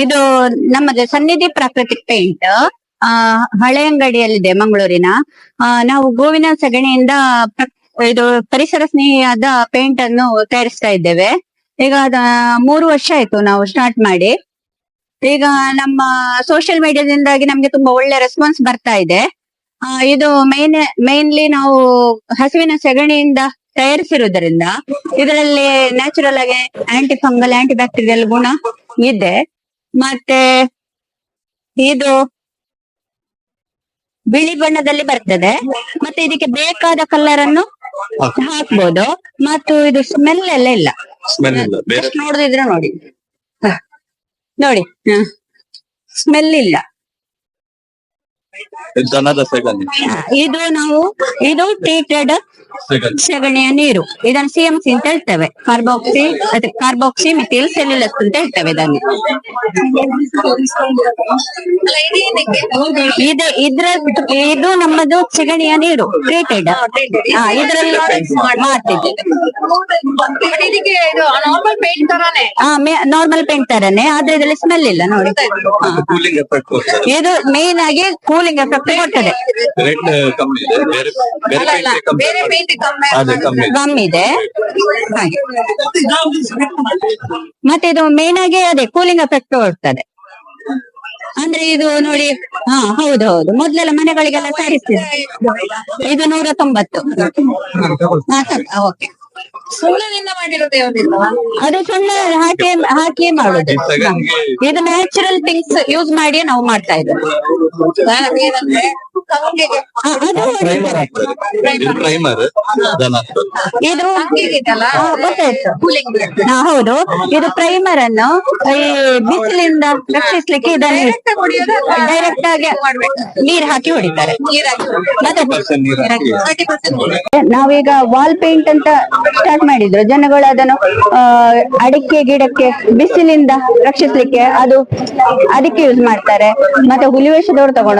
ಇದು ನಮ್ಮದು ಸನ್ನಿಧಿ ಪ್ರಾಕೃತಿಕ್ ಪೇಂಟ್. ಆ, ಹಳೆ ಅಂಗಡಿಯಲ್ಲಿದೆ ಮಂಗಳೂರಿನ. ನಾವು ಗೋವಿನ ಸಗಣಿಯಿಂದ ಇದು ಪರಿಸರ ಸ್ನೇಹಿಯಾದ ಪೇಂಟ್ ಅನ್ನು ತಯಾರಿಸ್ತಾ ಇದ್ದೇವೆ. ಈಗ ಅದ, ಮೂರು ವರ್ಷ ಆಯ್ತು ನಾವು ಸ್ಟಾರ್ಟ್ ಮಾಡಿ. ಈಗ ನಮ್ಮ ಸೋಷಿಯಲ್ ಮೀಡಿಯಾದಿಂದಾಗಿ ನಮ್ಗೆ ತುಂಬಾ ಒಳ್ಳೆ ರೆಸ್ಪಾನ್ಸ್ ಬರ್ತಾ ಇದೆ. ಇದು ಮೇನ್ ಮೇನ್ಲಿ ನಾವು ಹಸುವಿನ ಸಗಣಿಯಿಂದ ತಯಾರಿಸಿರುವುದರಿಂದ ಇದರಲ್ಲಿ ನ್ಯಾಚುರಲ್ ಆಗಿ ಆಂಟಿ ಫಂಗಲ್ ಆಂಟಿ ಬ್ಯಾಕ್ಟೀರಿಯಲ್ ಗುಣ ಇದೆ. ಮತ್ತೆ ಇದು ಬಿಳಿ ಬಣ್ಣದಲ್ಲಿ ಬರ್ತದೆ. ಮತ್ತೆ ಇದಕ್ಕೆ ಬೇಕಾದ ಕಲರ್ ಅನ್ನು ಹಾಕ್ಬೋದು. ಮತ್ತು ಇದು ಸ್ಮೆಲ್ ಎಲ್ಲ ಇಲ್ಲ. ನೋಡುದಿದ್ರೆ ನೋಡಿ. ಹ. ನೋಡಿ. ಸ್ಮೆಲ್ ಇಲ್ಲ. ದನದ ಸೆಗಣಿ ಹ, ಇದು ನಾವು ಇದು ಟ್ರೀಟೆಡ್ ಸೆಗಣಿಯ ನೀರು. ಇದನ್ನು ಸಿ ಎಂ ಸಿ ಅಂತ ಹೇಳ್ತೇವೆ. ಕಾರ್ಬಾಕ್ಸಿ ಅದೇ ಕಾರ್ಬಾಕ್ಸಿ ಮಿಥಿಲ್ ಸೆಲ್ಯುಲಸ್ ಅಂತ ಹೇಳ್ತೇವೆ ಇದನ್ನು. ಇದು ಇದ್ರ ಇದು ನಮ್ಮದು ಸೆಗಣಿಯ ನೀರು ಟ್ರೀಟೆಡ್ ಇದರಲ್ಲಿ ಮಾಡ್ತಿದ್ದೆ ನಾರ್ಮಲ್ ಪೇಂಟ್ ತರಾನೇ? ನಾರ್ಮಲ್ ಪೇಂಟ್ ತರನೇ ಆದ್ರೆ ಇದ್ರಲ್ಲಿ ಸ್ಮೆಲ್ ಇಲ್ಲ ನೋಡಿ. ಇದು ಮೇನ್ ಆಗಿ ಕೂಲಿಂಗ್ ಎಫೆಕ್ಟ್ ಕೊಡ್ತದೆ ರೇಟ್ ಕಮ್ಮಿ ಇದೆ. ಬೇರೆ ಬೇರೆ ಅಲ್ಲ paint ಕಮ್ಮಿ ಬೇರೆ ಪೇಂಟ್ ಕಮ್ಮಿ ಅದೇ ಕಮ್ಮಿ ಇದೆ. ಗಮ್ ಇದೆ. ಹಾಗೆ. ಮತ್ತೆ ಇದು ಮೇನ್ ಆಗಿ ಅದೇ ಕೂಲಿಂಗ್ ಎಫೆಕ್ಟ್ ಕೊಡ್ತದೆ ಅಂದ್ರೆ ಇದು ನೋಡಿ ಹಾ ಹೌದು ಹೌದು. ಮೊದ್ಲೆಲ್ಲ ಮನೆಗಳಿಗೆಲ್ಲ ತರಿಸ್ತಿದ್ರು. ಇದು ನೂರ ತೊಂಬತ್ತು ಹಾ ಓಕೆ. ಸುಣ್ಣದಿಂದ ಮಾಡಿರೋದು ಅದು ಸುಣ್ಣ ಹಾಕಿ ಹಾಕಿ ಮಾಡುದು. ಇದು ನ್ಯಾಚುರಲ್ ಥಿಂಗ್ಸ್ ಯೂಸ್ ಮಾಡಿ ನಾವು ಮಾಡ್ತಾ ಇದ್ದೇವೆ. ಏನಂದ್ರೆ ಪ್ರೈಮರ್. ಇದು ಪ್ರೈಮರ್ ಗೊತ್ತಾಯ್ತು. ಕೂಲಿಂಗ್ ಹಾ, ಹೌದು. ಇದು ಪ್ರೈಮರ್ ಅನ್ನು ಈ ಬಿಸಿಲಿಂದ ರಕ್ಷಿಸ್ಲಿಕ್ಕೆ ಇದನ್ನು ಡೈರೆಕ್ಟ್ ಆಗಿ ನೀರ್ ಹಾಕಿ ಹೊಡಿತಾರೆ. ಮತ್ತೆ ಪರ್ಸೆಂಟ್ ನೀರು ಹಾಕಿ. ನಾವೀಗ ವಾಲ್ ಪೇಂಟ್ ಅಂತ ಸ್ಟಾರ್ಟ್ ಮಾಡಿದ್ರು. ಜನಗಳು ಅದನ್ನು ಆ, ಅಡಿಕೆ ಗಿಡಕ್ಕೆ ಬಿಸಿಲಿಂದ ರಕ್ಷಿಸ್ಲಿಕ್ಕೆ ಅದು ಅದಕ್ಕೆ ಯೂಸ್ ಮಾಡ್ತಾರೆ. ಮತ್ತೆ ಹುಲಿವೇಷದವ್ರು ತಗೊಂಡ್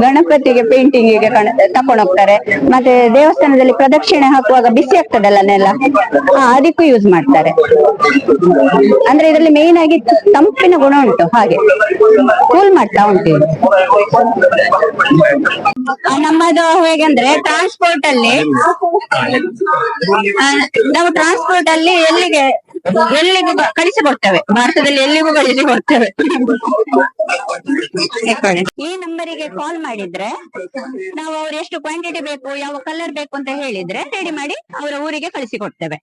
ಹೋಗ್ತಾರೆ ಪೇಂಟಿಂಗ್ಗೆ ತಕೊಂಡು ಹೋಗ್ತಾರೆ. ಮತ್ತೆ ದೇವಸ್ಥಾನದಲ್ಲಿ ಪ್ರದಕ್ಷಿಣೆ ಹಾಕುವಾಗ ಬಿಸಿ ಆಗ್ತದಲ್ಲ ನೆಲ? ಹಾ ಅದಕ್ಕೂ ಯೂಸ್ ಮಾಡ್ತಾರೆ. ಅಂದ್ರೆ ಇದರಲ್ಲಿ ಮೇನ್ ಆಗಿ ತಂಪಿನ ಗುಣ ಉಂಟು, ಹಾಗೆ. ಕೂಲ್ ಮಾಡ್ತಾ ಉಂಟು ನಮ್ಮದು ಹೇಗಂದ್ರೆ ಟ್ರಾನ್ಸ್ಪೋರ್ಟ್ ಅಲ್ಲಿ ನಾವು ಟ್ರಾನ್ಸ್ಪೋರ್ಟ್ ಅಲ್ಲಿ ಎಲ್ಲಿಗೆ ಎಲ್ಲಿಗೂ ಕಳಿಸಿ ಕೊಡ್ತೇವೆ ಭಾರತದಲ್ಲಿ ಎಲ್ಲಿಗೂ ಕಳಿಸಿಕೊಡ್ತೇವೆ. ಕೊಡ್ತೇವೆ ಈ ನಂಬರಿಗೆ ಕಾಲ್ ಮಾಡಿದ್ರೆ ನಾವು ಅವ್ರು ಎಷ್ಟು ಕ್ವಾಂಟಿಟಿ ಬೇಕು, ಯಾವ ಕಲರ್ ಬೇಕು ಅಂತ ಹೇಳಿದ್ರೆ ರೆಡಿ ಮಾಡಿ ಅವರ ಊರಿಗೆ ಕಳಿಸಿಕೊಡ್ತೇವೆ.